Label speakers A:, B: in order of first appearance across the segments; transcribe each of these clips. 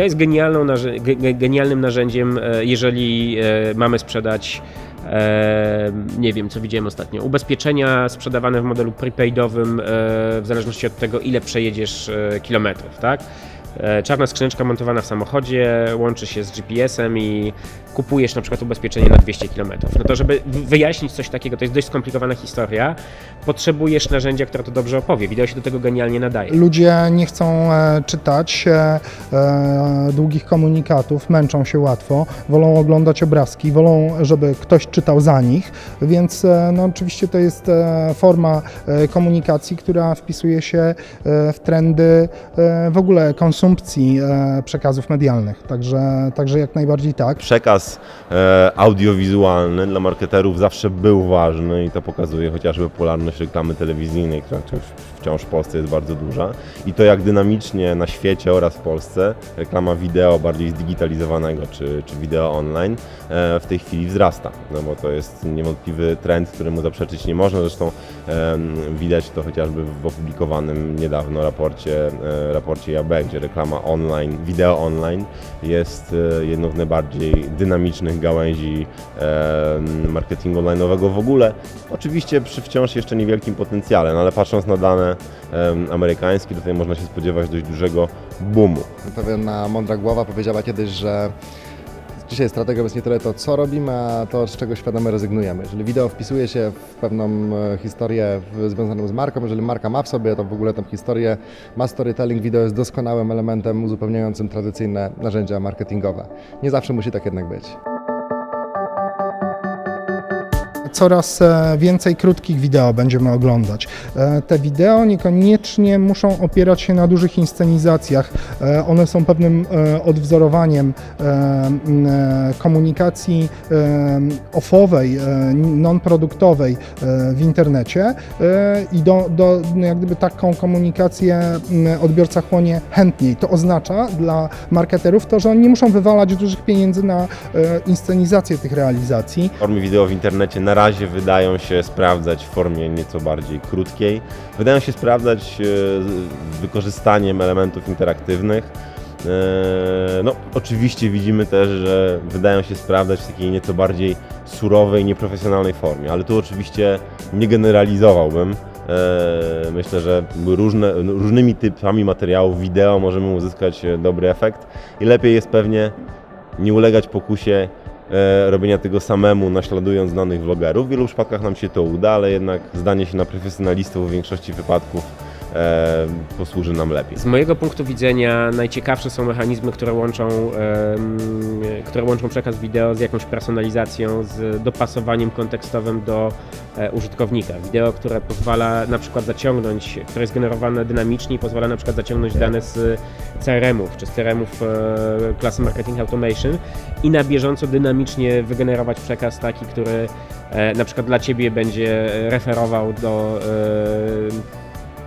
A: Wideo jest genialną, genialnym narzędziem, e, jeżeli e, mamy sprzedać e, nie wiem, co widziałem ostatnio. Ubezpieczenia sprzedawane w modelu prepaidowym w zależności od tego, ile przejedziesz kilometrów, tak? E, Czarna skrzyneczka montowana w samochodzie łączy się z GPS-em i kupujesz na przykład ubezpieczenie na 200 km. No to, żeby wyjaśnić coś takiego, to jest dość skomplikowana historia, potrzebujesz narzędzia, które to dobrze opowie. Wideo się do tego genialnie nadaje.
B: Ludzie nie chcą e, czytać e, długich komunikatów, męczą się łatwo, wolą oglądać obrazki, wolą, żeby ktoś czytał za nich, więc no, oczywiście to jest forma komunikacji, która wpisuje się w trendy w ogóle konsumpcji e, przekazów medialnych. Także, także jak najbardziej tak.
C: Przekaz e, audiowizualny dla marketerów zawsze był ważny i to pokazuje chociażby popularność reklamy telewizyjnej, która wciąż, w Polsce jest bardzo duża. I to jak dynamicznie na świecie oraz w Polsce reklama wideo bardziej zdigitalizowanego czy, czy wideo online e, w tej chwili wzrasta. No bo to jest niewątpliwy trend, któremu zaprzeczyć nie można. Zresztą widać to chociażby w opublikowanym niedawno raporcie, e, raporcie JAB, gdzie reklama online, wideo online jest e, jedną z najbardziej dynamicznych gałęzi marketingu online'owego w ogóle. Oczywiście przy wciąż jeszcze niewielkim potencjale, no ale patrząc na dane em, amerykańskie, tutaj można się spodziewać dość dużego boomu.
D: Pewna mądra głowa powiedziała kiedyś, że dzisiaj strategią jest nie tyle to, co robimy, a to, z czego świadomie rezygnujemy. Jeżeli wideo wpisuje się w pewną e, historię związaną z marką, jeżeli marka ma w sobie to w ogóle tę historię, ma storytelling, wideo jest doskonałym elementem uzupełniającym tradycyjne narzędzia marketingowe. Nie zawsze musi tak jednak być.
B: Coraz e, więcej krótkich wideo będziemy oglądać. E, Te wideo niekoniecznie muszą opierać się na dużych inscenizacjach. E, One są pewnym odwzorowaniem komunikacji offowej, non-produktowej w internecie i do, do, no jak gdyby taką komunikację odbiorca chłonie chętniej. To oznacza dla marketerów to, że oni nie muszą wywalać dużych pieniędzy na inscenizację tych realizacji.
C: Formy wideo w internecie na razie wydają się sprawdzać w formie nieco bardziej krótkiej. Wydają się sprawdzać e, z wykorzystaniem elementów interaktywnych. E, No, oczywiście widzimy też, że wydają się sprawdzać w takiej nieco bardziej surowej, nieprofesjonalnej formie, ale tu oczywiście nie generalizowałbym. E, Myślę, że różne, różnymi typami materiałów wideo możemy uzyskać dobry efekt i lepiej jest pewnie nie ulegać pokusie robienia tego samemu, naśladując znanych vlogerów. W wielu przypadkach nam się to uda, ale jednak zdanie się na profesjonalistów w większości wypadków e, posłuży nam lepiej.
A: Z mojego punktu widzenia najciekawsze są mechanizmy, które łączą, em, które łączą przekaz wideo z jakąś personalizacją, z dopasowaniem kontekstowym do e, użytkownika. Wideo, które pozwala na przykład zaciągnąć, które jest generowane dynamicznie i pozwala na przykład zaciągnąć dane z CRM-ów czy z CRM-ów e, klasy Marketing Automation i na bieżąco dynamicznie wygenerować przekaz taki, który e, na przykład dla Ciebie będzie referował do e,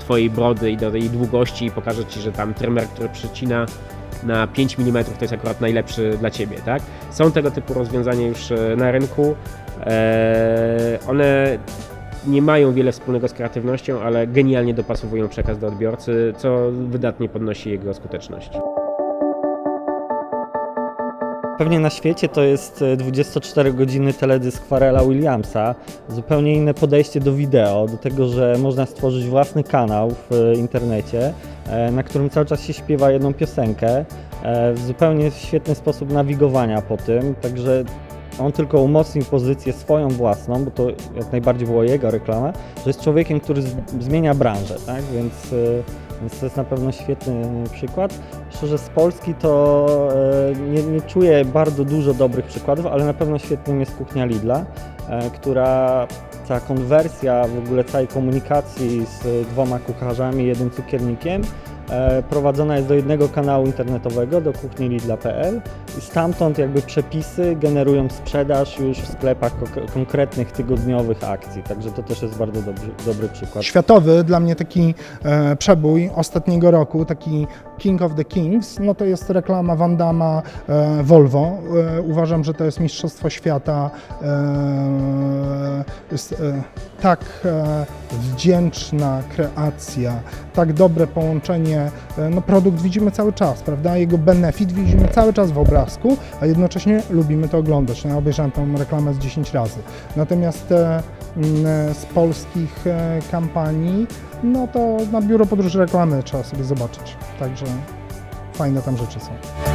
A: Twojej brody i do tej długości i pokaże Ci, że tam trymer, który przycina na 5 mm to jest akurat najlepszy dla Ciebie, tak? Są tego typu rozwiązania już e, na rynku. Eee, one nie mają wiele wspólnego z kreatywnością, ale genialnie dopasowują przekaz do odbiorcy, co wydatnie podnosi jego skuteczność.
E: Pewnie na świecie to jest e, 24 godziny teledysk Pharrella Williamsa, zupełnie inne podejście do wideo, do tego, że można stworzyć własny kanał w e, internecie, e, na którym cały czas się śpiewa jedną piosenkę, e, w zupełnie świetny sposób nawigowania po tym, także on tylko umocnił pozycję swoją własną, bo to jak najbardziej była jego reklama, że jest człowiekiem, który zmienia branżę, tak? Więc, e, więc to jest na pewno świetny przykład. Szczerze z Polski to e, nie, nie czuję bardzo dużo dobrych przykładów, ale na pewno świetnym jest kuchnia Lidla, e, która ta konwersja w ogóle całej komunikacji z dwoma kucharzami, jednym cukiernikiem e, prowadzona jest do jednego kanału internetowego, do kuchni Lidla.pl i stamtąd jakby przepisy generują sprzedaż już w sklepach ko- konkretnych tygodniowych akcji, także to też jest bardzo dobry, dobry przykład.
B: Światowy dla mnie taki e, przebój ostatniego roku, taki King of the Kings, no to jest reklama Van Damme e, Volvo. E, uważam, że to jest Mistrzostwo Świata. E, jest, e, tak e, wdzięczna kreacja, tak dobre połączenie, e, no produkt widzimy cały czas, prawda? Jego benefit widzimy cały czas w obrazku, a jednocześnie lubimy to oglądać. No, ja obejrzałem tą reklamę z 10 razy. Natomiast e, z polskich e, kampanii, no to na biuro podróży reklamy trzeba sobie zobaczyć. Także fajne tam rzeczy są.